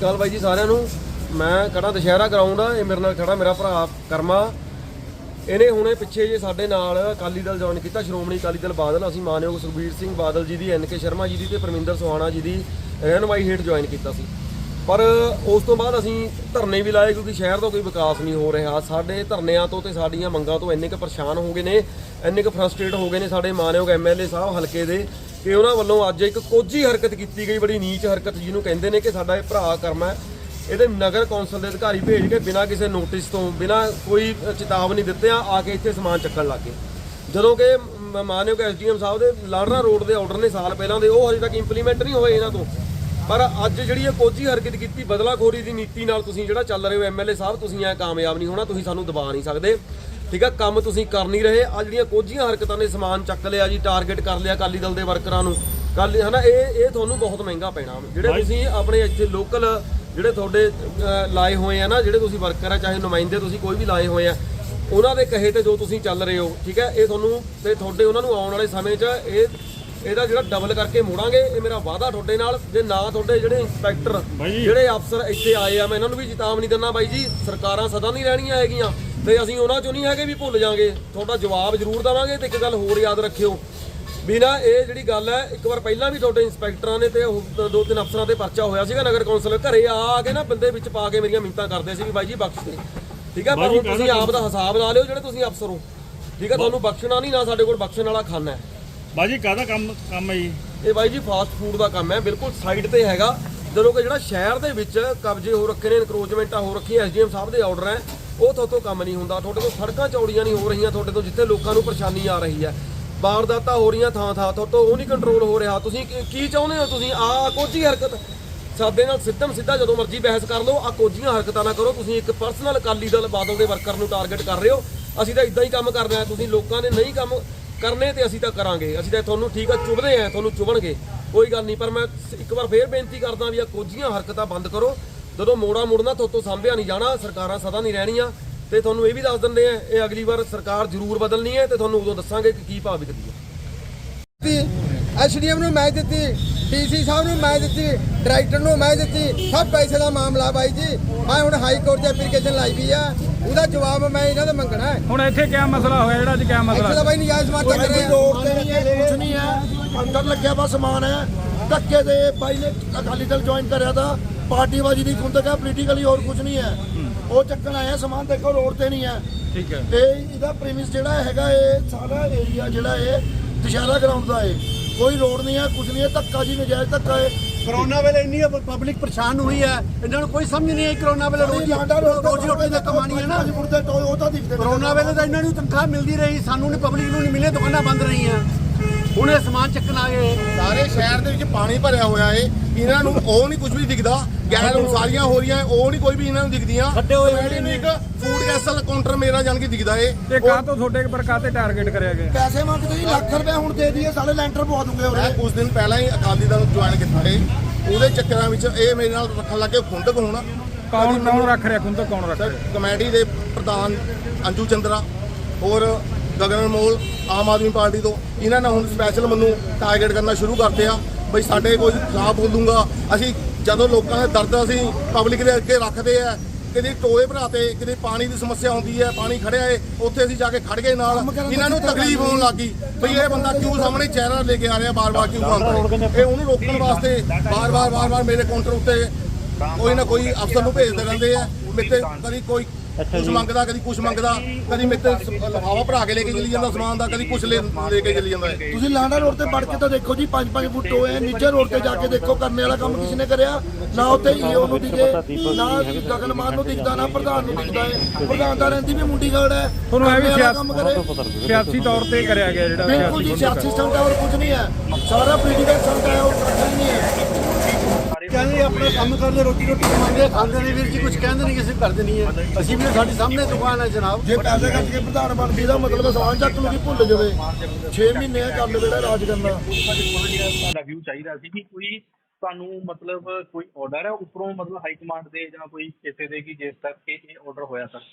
ਸ਼੍ਰੀ ਅਕਾਲ ਬਾਈ ਜੀ ਸਾਰਿਆਂ ਨੂੰ। ਮੈਂ ਖੜਾ ਦੁਸ਼ਹਿਰਾ ਗਰਾਊਂਡ ਆ, ਇਹ ਮੇਰੇ ਨਾਲ ਖੜਾ ਮੇਰਾ ਭਰਾ ਕਰਮਾ। ਇਹਨੇ ਹੁਣੇ ਪਿੱਛੇ ਜੇ ਸਾਡੇ ਨਾਲ ਅਕਾਲੀ ਦਲ ਜੁਆਇਨ ਕੀਤਾ, ਸ਼੍ਰੋਮਣੀ ਅਕਾਲੀ ਦਲ ਬਾਦਲ, ਅਸੀਂ ਮਾਨਯੋਗ ਸੁਖਬੀਰ ਸਿੰਘ ਬਾਦਲ ਜੀ ਦੀ, ਐਨ ਕੇ ਸ਼ਰਮਾ ਜੀ ਦੀ ਤੇ ਪਰਮਿੰਦਰ ਸੋਹਾਣਾ ਜੀ ਦੀ ਰਹਿਨਮਾਈ ਹੇਠ ਜੁਆਇਨ ਕੀਤਾ ਸੀ। ਪਰ ਉਸ ਤੋਂ ਬਾਅਦ ਅਸੀਂ ਧਰਨੇ ਵੀ ਲਾਏ ਕਿਉਂਕਿ ਸ਼ਹਿਰ ਤੋਂ ਕੋਈ ਵਿਕਾਸ ਨਹੀਂ ਹੋ ਰਿਹਾ। ਸਾਡੇ ਧਰਨਿਆਂ ਤੋਂ ਤੇ ਸਾਡੀਆਂ ਮੰਗਾਂ ਤੋਂ ਇੰਨੇ ਕੁ ਪਰੇਸ਼ਾਨ ਹੋ ਗਏ ਨੇ, ਇੰਨੇ ਕੁ ਫਰਸਟ੍ਰੇਟ ਹੋ ਗਏ ਨੇ ਸਾਡੇ ਮਾਨਯੋਗ ਐਮਐਲਏ ਸਾਹਿਬ ਹਲਕੇ ਦੇ ਕਿ ਉਹਨਾਂ ਵੱਲੋਂ ਅੱਜ ਇੱਕ ਕੋਝੀ ਹਰਕਤ ਕੀਤੀ ਗਈ, ਬੜੀ ਨੀਚ ਹਰਕਤ ਜਿਹਨੂੰ ਕਹਿੰਦੇ ਨੇ ਕਿ ਸਾਡਾ ਇਹ ਭਰਾ ਕਰਮਾ ਹੈ। ਇਹਦੇ ਨਗਰ ਕੌਂਸਲ ਦੇ ਅਧਿਕਾਰੀ ਭੇਜ ਕੇ ਬਿਨਾਂ ਕਿਸੇ ਨੋਟਿਸ ਤੋਂ, ਬਿਨਾਂ ਕੋਈ ਚੇਤਾਵਨੀ ਦਿੱਤੇ ਆ ਕੇ ਇੱਥੇ ਸਮਾਨ ਚੱਕਣ ਲੱਗੇ ਜਦੋਂ ਕਿ ਮ- ਮਾਨਯੋਗ ਐਸਡੀਐਮ ਸਾਹਿਬ ਦੇ ਲਾੜਨਾ ਰੋਡ ਦੇ ਆਰਡਰ ਨੇ ਸਾਲ ਪਹਿਲਾਂ ਦੇ, ਉਹ ਹਜੇ ਤੱਕ ਇੰਪਲੀਮੈਂਟ ਨਹੀਂ ਹੋਏ ਇਹਨਾਂ ਤੋਂ। ਪਰ ਅੱਜ ਜਿਹੜੀ ਇਹ ਕੋਝੀ ਹਰਕਤ ਕੀਤੀ, ਬਦਲਾਖੋਰੀ ਦੀ ਨੀਤੀ ਨਾਲ ਤੁਸੀਂ ਜਿਹੜਾ ਚੱਲ ਰਹੇ ਹੋ ਐਮਐਲਏ ਸਾਹਿਬ, ਤੁਸੀਂ ਐ ਕਾਮਯਾਬ ਨਹੀਂ ਹੋਣਾ, ਤੁਸੀਂ ਸਾਨੂੰ ਦਬਾ ਨਹੀਂ ਸਕਦੇ। ਠੀਕ ਆ ਕੰਮ ਤੁਸੀਂ ਕਰ ਨਹੀਂ ਰਹੇ। ਆ ਜਿਹੜੀਆਂ ਕੋਝੀਆਂ ਹਰਕਤਾਂ ਨੇ ਸਮਾਨ ਚੱਕ ਲਿਆ ਜੀ ਟਾਰਗੇਟ ਕਰ ਲਿਆ ਅਕਾਲੀ ਦਲ ਦੇ ਵਰਕਰਾਂ ਨੂੰ। ਕੱਲ ਹਨਾ ਇਹ ਇਹ ਤੁਹਾਨੂੰ ਬਹੁਤ ਮਹਿੰਗਾ ਪੈਣਾ। ਜਿਹੜੇ ਤੁਸੀਂ ਆਪਣੇ ਇੱਥੇ ਲੋਕਲ ਜਿਹੜੇ ਤੁਹਾਡੇ ਲਾਏ ਹੋਏ ਆ ਨਾ ਜਿਹੜੇ ਤੁਸੀਂ ਵਰਕਰ ਆ ਚਾਹੇ ਨੁਮਾਇੰਦੇ ਤੁਸੀਂ ਕੋਈ ਵੀ ਲਾਏ ਹੋਏ ਆ ਉਹਨਾਂ ਦੇ ਕਹੇ ਤੇ ਜੋ ਤੁਸੀਂ ਚੱਲ ਰਹੇ ਹੋ ਠੀਕ ਹੈ ਇਹ ਤੁਹਾਨੂੰ ਤੇ ਤੁਹਾਡੇ ਉਹਨਾਂ ਨੂੰ ਆਉਣ ਵਾਲੇ ਸਮੇਂ 'ਚ ਇਹ ਇਹਦਾ ਜਿਹੜਾ ਡਬਲ ਕਰਕੇ ਮੋੜਾਂਗੇ ਇਹ ਮੇਰਾ ਵਾਅਦਾ ਤੁਹਾਡੇ ਨਾਲ। ਜੇ ਨਾ ਤੁਹਾਡੇ ਜਿਹੜੇ ਇੰਸਪੈਕਟਰ ਜਿਹੜੇ ਅਫਸਰ ਇੱਥੇ ਆਏ ਆ ਮੈਂ ਇਹਨਾਂ ਨੂੰ ਵੀ ਚੇਤਾਵਨੀ ਦਿੰਦਾ ਬਾਈ ਜੀ ਸਰਕਾਰਾਂ ਸਦਾ ਨਹੀਂ ਰਹਿਣੀਆਂ ਹੈਗੀਆਂ। ਤੇ ਅਸੀਂ ਉਹਨਾਂ ਚੋਂ ਨਹੀਂ ਹੈਗੇ ਵੀ ਭੁੱਲ ਜਾਾਂਗੇ। ਤੁਹਾਡਾ ਜਵਾਬ ਜ਼ਰੂਰ ਦੇਵਾਂਗੇ ਤੇ ਇੱਕ ਗੱਲ ਹੋਰ ਯਾਦ ਰੱਖਿਓ। ਵੀ ਨਾ ਇਹ ਜਿਹੜੀ ਗੱਲ ਹੈ ਇੱਕ ਵਾਰ ਪਹਿਲਾਂ ਵੀ ਤੁਹਾਡੇ ਇੰਸਪੈਕਟਰਾਂ ਨੇ ਤੇ ਉਹ ਦੋ ਤਿੰਨ ਅਫਸਰਾਂ ਤੇ ਪਰਚਾ ਹੋਇਆ ਸੀਗਾ ਨਗਰ ਕੌਂਸਲ ਘਰੇ ਆ ਕੇ ਨਾ ਬੰਦੇ ਵਿੱਚ ਪਾ ਕੇ ਮੇਰੀਆਂ ਮਿੰਤਾਂ ਕਰਦੇ ਸੀ ਵੀ ਬਾਈ ਜੀ ਬਖਸ਼ ਦੇ ਠੀਕ ਹੈ ਪਰ ਹੁਣ ਤੁਸੀਂ ਆਪ ਦਾ ਹਿਸਾਬ ਲਾ ਲਿਓ ਜਿਹੜੇ ਤੁਸੀਂ ਅਫਸਰ ਹੋ। ਠੀਕ ਹੈ ਤੁਹਾਨੂੰ ਬਖਸ਼ਣਾ ਨਹੀਂ ਨਾ ਸਾਡੇ ਕੋਲ ਬਖਸ਼ਣ ਵਾਲਾ ਖਾਨਾ ਹੈ। ਬਾਜੀ ਕਾਹਦਾ ਕੰਮ ਕੰਮ ਹੈ ਜੀ? ਇਹ ਬਾਈ ਜੀ ਫਾਸਟ ਫੂਡ ਦਾ ਕੰਮ ਹੈ ਬਿਲਕੁਲ ਸਾਈਡ ਤੇ ਹੈਗਾ। ਜਦੋਂ ਕਿ ਜਿਹੜਾ ਸ਼ਹਿਰ ਦੇ ਵਿੱਚ ਕਬਜ਼ੇ ਹੋ ਰੱਖੇ ਨੇ ਇਨਕਰੋਚਮੈਂਟਾਂ ਹੋ ਰੱਖੀਆਂ ਐਸਡੀਐਮ ਸਾਹਿਬ ਦੇ ਆਰਡਰ ਹੈ। ਉਹ ਤੁਹਾਡੇ ਕੰਮ ਨਹੀਂ ਹੁੰਦਾ। ਤੁਹਾਡੇ ਤੋਂ ਸੜਕਾਂ ਚੌੜੀਆਂ ਨਹੀਂ ਹੋ ਰਹੀਆਂ, ਤੁਹਾਡੇ ਤੋਂ ਜਿੱਥੇ ਲੋਕਾਂ ਨੂੰ ਪਰੇਸ਼ਾਨੀ ਆ ਰਹੀ ਹੈ। ਵਾਰਦਾਤਾਂ ਹੋ ਰਹੀਆਂ ਥਾਂ ਥਾਂ ਤੁਹਾਡੇ ਤੋਂ ਉਹ ਨਹੀਂ ਕੰਟਰੋਲ ਹੋ ਰਿਹਾ। ਤੁਸੀਂ ਕੀ- ਕੀ ਚਾਹੁੰਦੇ ਹੋ ਤੁਸੀਂ? ਆ ਕੋਝੀ ਹਰਕਤ। ਸਾਡੇ ਨਾਲ ਸਿੱਧਮ ਸਿੱਧਾ ਜਦੋਂ ਮਰਜ਼ੀ ਬਹਿਸ ਕਰ ਲਓ। ਆ ਕੋਝੀਆਂ ਹਰਕਤਾਂ ਨਾ ਕਰੋ। ਤੁਸੀਂ ਇੱਕ ਪਰਸਨਲ ਅਕਾਲੀ ਦਲ ਬਾਦਲ ਦੇ ਵਰਕਰ ਨੂੰ ਟਾਰਗੇਟ ਕਰ ਰਹੇ ਹੋ। ਅਸੀਂ ਤਾਂ ਇਦਾਂ ਹੀ ਕੰਮ ਕਰਨਾ ਹੈ। ਤੁਸੀਂ ਲੋਕਾਂ ਨੇ ਨਹੀਂ ਕੰਮ ਕਰਨੇ ਤੇ ਅਸੀਂ ਤਾਂ ਕਰਾਂਗੇ। ਅਸੀਂ ਤਾਂ ਤੁਹਾਨੂੰ ਠੀਕ ਆ, ਚੁਭਦੇ ਆ ਤੁਹਾਨੂੰ ਚੁਭਣਗੇ। ਕੋਈ ਗੱਲ ਨਹੀਂ। ਪਰ ਮੈਂ ਇੱਕ ਵਾਰ ਫੇਰ ਬੇਨਤੀ ਕਰਦਾ ਵੀ ਆ ਕੋਝੀਆਂ ਹਰਕਤਾਂ ਬੰਦ ਕਰੋ। ਜਦੋਂ ਮੋੜਾ ਮੁੜਨਾ ਤੁਹਾਤੋਂ ਸਾਂਭਿਆ ਨਹੀਂ ਜਾਣਾ ਸਰਕਾਰਾਂ ਸਦਾ ਨਹੀਂ ਰਹਿਣੀਆਂ। ਤੇ ਤੁਹਾਨੂੰ ਇਹ ਵੀ ਦੱਸ ਦਿੰਦੇ ਆ ਇਹ ਅਗਲੀ ਵਾਰ ਸਰਕਾਰ ਜ਼ਰੂਰ ਬਦਲਣੀ ਹੈ ਤੇ ਤੁਹਾਨੂੰ ਉਦੋਂ ਦੱਸਾਂਗੇ ਕਿ ਕੀ ਭਾਅ ਵਿਕਦੀ ਹੈ। ਦਿੱਤੀ ਐਸਡੀਐਮ ਨੂੰ ਮੈਂ ਦਿੱਤੀ ਡੀਸੀ ਸਾਹਿਬ ਨੂੰ ਮੈਂ ਦਿੱਤੀ ਡਾਇਰੈਕਟਰ ਨੂੰ ਮੈਂ ਦਿੱਤੀ ਸਭ ਪੈਸੇ ਦਾ ਮਾਮਲਾ ਬਾਈ ਜੀ। ਮੈਂ ਹੁਣ ਹਾਈ ਕੋਰਟ 'ਚ ਐਪਲੀਕੇਸ਼ਨ ਲਾਈ ਵੀ ਆ ਉਹਦਾ ਜਵਾਬ ਮੈਂ ਇਹਨਾਂ ਤੋਂ ਮੰਗਣਾ ਹੈ। ਹੁਣ ਇੱਥੇ ਕੀ ਮਸਲਾ ਹੋਇਆ ਜਿਹੜਾ ਅੱਜ ਕੀ ਇੱਥੇ ਤਾਂ ਬਾਈ ਨਜਾਇਜ਼ ਮਾਰਤਾ ਕਰ ਰਹੇ ਆ। ਰੋਡ ਤੇ ਨਹੀਂ ਹੈ ਕੁਝ ਨਹੀਂ ਹੈ ਅੰਦਰ ਲੱਗਿਆ ਵਾ ਸਮਾਨ ਹੈ। ਧੱਕੇ ਦੇ ਬਾਈ ਨੇ ਅਕਾਲੀ ਦਲ ਜੁਆਇਨ ਕਰਿਆ ਤਾਂ ਪਾਰਟੀਬਾਜ਼ੀ ਦੀ ਖੁੰਦਕ ਹੈ ਪੋਲੀਟੀਕਲੀ ਹੋਰ ਕੁਝ ਨਹੀਂ ਹੈ। ਉਹ ਚੱਕਣ ਆਇਆ ਸਮਾਨ ਦੇਖੋ ਰੋਡ ਤੇ ਨਹੀਂ ਹੈ। ਠੀਕ ਹੈ। ਤੇ ਇਹਦਾ ਪ੍ਰੀਮਿਸ ਜਿਹੜਾ ਹੈਗਾ ਇਹ ਸਾਰਾ ਏਰੀਆ ਜਿਹੜਾ ਇਹ ਦੁਸ਼ਹਿਰਾ ਗਰਾਊਂਡ ਦਾ ਹੈ ਕੋਈ ਰੋਡ ਨਹੀਂ ਹੈ ਕੁਝ ਨਹੀਂ ਹੈ ਧੱਕਾ ਜੀ ਨਜਾਇਜ਼ ਧੱਕਾ ਹੈ ਕਰੋਨਾ ਵੇਲੇ ਇੰਨੀ ਪਬਲਿਕ ਪਰੇਸ਼ਾਨ ਹੋਈ ਹੈ ਇਹਨਾਂ ਨੂੰ ਕੋਈ ਸਮਝ ਨਹੀਂ ਆਈ ਕਰੋਨਾ ਵੇਲੇ ਰੋਜੀ ਰੋਜੀ ਰੋਟੀ ਦੀ ਕਮਾਣੀ ਹੈ ਨਾ। ਉਹ ਤਾਂ। ਕਰੋਨਾ ਵੇਲੇ ਤਾਂ ਇਹਨਾਂ ਨੂੰ ਤਨਖਾਹ ਮਿਲਦੀ ਰਹੀ ਸਾਨੂੰ ਨਹੀਂ ਪਬਲਿਕ ਨੂੰ ਨਹੀਂ ਮਿਲੇ ਦੁਕਾਨਾਂ ਬੰਦ ਰਹੀਆਂ। ਹੁਣ ਇਹ ਸਮਾਨ ਚੱਕਣ ਆ ਗਏ ਸਾਰੇ ਸ਼ਹਿਰ ਦੇ ਵਿੱਚ ਪਾਣੀ ਭਰਿਆ ਹੋਇਆ ਏ। ਇਹਨਾਂ ਨੂੰ ਉਹ ਨਹੀਂ ਕੁਝ ਵੀ ਦਿਖਦਾ। ਗੈਰ ਉਸਾਰੀਆਂ ਹੋ ਰਹੀਆਂ ਉਹ ਨਹੀਂ ਕੋਈ ਵੀ ਇਹਨਾਂ ਨੂੰ ਦਿਖਦੀਆਂ। ਖੱਡੇ ਹੋਏ ਨੂੰ ਇੱਕ ਫੂਡ ਕੈਸਲ ਕਾਊਂਟਰ ਮੇਰਾ ਜਾਣ ਕੇ ਦਿਖਦਾ ਏ। ਤੇ ਕਾਹ ਤੋਂ ਤੁਹਾਡੇ ਪਰ ਕਾਹ ਤੇ ਟਾਰਗੇਟ ਕਰਿਆ ਗਿਆ? ਪੈਸੇ ਮੰਗਦੇ ਜੀ ਲੱਖ ਰੁਪਏ ਹੁਣ ਦੇ ਦਈਏ ਸਾਡੇ ਲੈਂਟਰ ਪਵਾ ਦੂੰਗੇ ਉਰੇ। ਕੁਝ ਦਿਨ ਪਹਿਲਾਂ ਹੀ ਅਕਾਲੀ ਦਲ ਜੁਆਇਨ ਕੀਤਾ ਏ। ਉਹਦੇ ਚੱਕਰਾਂ ਵਿੱਚ ਇਹ ਮੇਰੇ ਨਾਲ ਰੱਖਣ ਲੱਗੇ ਖੁੰਦਕ ਹੋਣਾ। ਕੌਣ ਕੌਣ ਰੱਖ ਰਿਹਾ ਖੁੰਦ ਕੌਣ ਰੱਖ ਰਿਹਾ? ਕਮੇਟੀ ਦੇ ਪ੍ਰਧਾਨ ਅੰਜੂ ਚੰਦਰਾ। ਹੋਰ ਗਗਨ ਅਨਮੋਲ ਆਮ ਆਦਮੀ ਪਾਰਟੀ ਤੋਂ। ਇਹਨਾਂ ਨੇ ਹੁਣ ਸਪੈਸ਼ਲ ਮੈਨੂੰ ਟਾਰਗੇਟ ਕਰਨਾ ਸ਼ੁਰੂ ਕਰਤੇ ਆ। ਬਈ ਸਾਡੇ ਕੋਈ ਖਿਲਾਫ ਬੋਲੂੰਗਾ। ਅਸੀਂ ਜਦੋਂ ਲੋਕਾਂ ਦੇ ਦਰਦ ਅਸੀਂ ਪਬਲਿਕ ਦੇ ਅੱਗੇ ਰੱਖਦੇ ਆ ਕਿਤੇ ਟੋਏ ਭਰਾਤੇ ਕਿਤੇ ਪਾਣੀ ਦੀ ਸਮੱਸਿਆ ਹੁੰਦੀ ਹੈ ਪਾਣੀ ਖੜਿਆ ਏ ਉੱਥੇ ਅਸੀਂ ਜਾ ਕੇ ਖੜ ਗਏ ਨਾਲ। ਇਹਨਾਂ ਨੂੰ ਤਕਲੀਫ ਹੋਣ ਲੱਗੀ ਬਈ ਇਹ ਬੰਦਾ ਕਿਉਂ ਸਾਹਮਣੇ ਚਿਹਰਾ ਲੈ ਕੇ ਆ ਰਿਹਾ ਬਾਰ-ਬਾਰ ਕਿਉਂ ਆਉਂਦਾ? ਇਹ ਉਹਨੂੰ ਰੋਕਣ ਵਾਸਤੇ ਬਾਰ-ਬਾਰ ਬਾਰ-ਬਾਰ ਮੇਰੇ ਕਾਊਂਟਰ ਉੱਤੇ ਕੋਈ ਨਾ ਕੋਈ ਅਫਸਰ ਨੂੰ ਭੇਜਦੇ ਰਹਿੰਦੇ ਆ। ਮੇਤੇ ਕਦੀ ਕੋਈ ਕੁਝ ਮੰਗਦਾ ਕਦੀ ਕੁਝ ਮੰਗਦਾ ਕਦੀ ਮੇਤੇ ਲਫਾਵਾ ਭਰਾ ਕੇ ਲੈ ਕੇ ਚਲੀ ਜਾਂਦਾ ਸਮਾਨ ਦਾ ਕਦੀ ਕੁਝ ਲੈ ਲੈ ਕੇ ਚਲੀ ਜਾਂਦਾ ਹੈ ਤੁਸੀਂ ਲਾਣਾ ਰੋਡ ਤੇ ਵੜ ਕੇ ਤਾਂ ਦੇਖੋ ਜੀ 5-5 ਫੁੱਟ ਆ, ਨੀਚੇ ਰੋਡ ਤੇ ਜਾ ਕੇ ਦੇਖੋ ਕਰਨੇ ਵਾਲਾ ਕੰਮ ਕਿਸ ਨੇ ਕਰਿਆ ਨਾ ਉੱਥੇ ਈਓ ਨੂੰ ਦਿਖੇ ਨਾ ਗਗਨਮਾਨ ਨੂੰ ਦਿਖਦਾ ਨਾ ਪ੍ਰਧਾਨ ਨੂੰ ਦਿਖਦਾ ਹੈ ਪ੍ਰਧਾਨ ਦਾ ਰਹਿੰਦੀ ਵੀ ਮੁੰਡੀ ਗੜ ਹੈ ਤੁਹਾਨੂੰ ਇਹ ਵੀ ਸਿਆਸੀ ਤੌਰ ਤੇ ਕਰਿਆ ਗਿਆ ਜਿਹੜਾ ਬਿਲਕੁਲ ਜੀ ਸਿਆਸੀ ਹੈ ਹੋਰ ਕੁਝ ਨਹੀਂ ਹੈ। ਸਾਰਾ ਪੋਲੀਟੀਕਲ ਸਟੰਟ ਹੈ ਉਹ ਕੁਝ ਨਹੀਂ ਹੈ। ਆਪਣਾ ਕੰਮ ਕਰਦੇ ਰੋਟੀ ਰੋਟੀ ਕਮਾਉਂਦੇ ਖਾਂਦੇ ਨੇ ਵੀਰ ਜੀ ਕੁਝ ਕਹਿੰਦੇ ਨਹੀਂ ਕਿਸੇ ਕਰਦੇ ਨਹੀਂ ਹੈ। ਅਸੀਂ ਵੀ ਸਾਡੇ ਸਾਹਮਣੇ ਦੁਕਾਨ ਹੈ ਜਨਾਬ। ਜੇ ਪੈਸੇ ਖਰਚ ਕੇ ਪ੍ਰਧਾਨ ਬਣਦੀ ਦਾ ਮਤਲਬ ਸਵਾਲ ਚੱਕ ਲੂਗੀ ਭੁੱਲ ਜਾਵੇ। 6 ਮਹੀਨੇ ਲਵੇ ਜਿਹੜਾ ਰਾਜ ਕਰਨਾ। ਤੁਹਾਡਾ ਵਿਊ ਚਾਹੀਦਾ ਸੀ ਕਿ ਕੋਈ ਤੁਹਾਨੂੰ ਮਤਲਬ ਕੋਈ ਆਰਡਰ ਹੈ ਉੱਪਰੋਂ ਮਤਲਬ ਹਾਈ ਕਮਾਂਡ ਦੇ ਜਾਂ ਕੋਈ ਕਿਸੇ ਦੇ ਕਿ ਜਿਸ ਤੱਕ ਇਹ ਆਰਡਰ ਹੋਇਆ ਸਰ।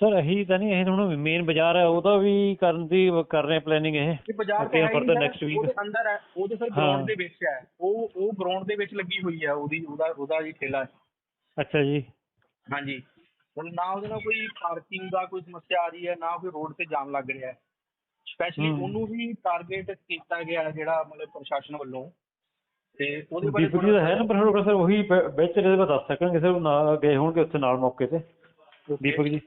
ਸਰ ਇਹੀ ਤਾਂ ਨਹੀਂ ਇਹ ਹੁਣ ਮੇਨ ਬਾਜ਼ਾਰ ਹੈ ਉਹਦਾ ਵੀ ਕਰਨ ਦੀ ਕਰ ਰਹੇ ਪਲੈਨਿੰਗ ਇਹ। ਕਿ ਬਾਜ਼ਾਰ further next week ਉਹਦੇ ਅੰਦਰ ਹੈ ਉਹਦੇ ਸਰ। ਗਰਾਊਂਡ ਦੇ ਵਿੱਚ ਹੈ ਉਹ ਉਹ ਗਰਾਊਂਡ ਦੇ ਵਿੱਚ ਲੱਗੀ ਹੋਈ ਹੈ ਉਹਦੀ ਉਹਦਾ ਉਹਦਾ ਜੀ ਠੇਲਾ। ਅੱਛਾ ਜੀ। ਹਾਂਜੀ। ਮਤਲਬ ਨਾ ਉਹਦੇ ਨਾਲ ਕੋਈ ਪਾਰਕਿੰਗ ਦਾ ਕੋਈ ਸਮੱਸਿਆ ਆ ਰਹੀ ਹੈ ਨਾ ਕੋਈ ਰੋਡ ਤੇ ਜਾਮ ਲੱਗ ਰਿਹਾ ਹੈ। ਸਪੈਸ਼ਲੀ। ਉਹਨੂੰ ਵੀ ਟਾਰਗੇਟ ਕੀਤਾ ਗਿਆ ਜਿਹੜਾ ਮਤਲਬ ਪ੍ਰਸ਼ਾਸਨ ਵੱਲੋਂ। ਤੇ ਉਹਦੇ ਬਾਰੇ ਦਾ ਹੈ ਨੰਬਰ ਤੁਹਾਡੇ ਸਰ ਉਹੀ ਬ- ਵਿੱਚ ਇਹਦੇ ਬਾਰੇ ਦੱਸ ਸਕਣਗੇ ਸਰ ਗਏ ਹੋਣਗੇ ਉੱਥੇ ਨਾਲ ਮੌਕੇ ਤੇ। ਦੀਪਕ ਜੀ।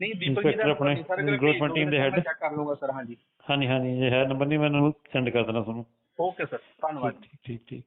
ਨਹੀਂ ਦੀਪਕ ਜੀ ਦਾ ਆਪਣੇ recruitment team ਦੇ head। ਚੈੱਕ ਕਰ ਲੂੰਗਾ ਸਰ ਹਾਂਜੀ। ਹਾਂਜੀ ਹਾਂਜੀ ਜੇ ਹੈ ਨੰਬਰ ਨਹੀਂ ਮੈਨੂੰ ਸੈਂਡ ਕਰ ਦੇਣਾ ਤੁਹਾਨੂੰ। ਓਕੇ ਸਰ ਧੰਨਵਾਦ। ਠੀਕ ਠੀਕ।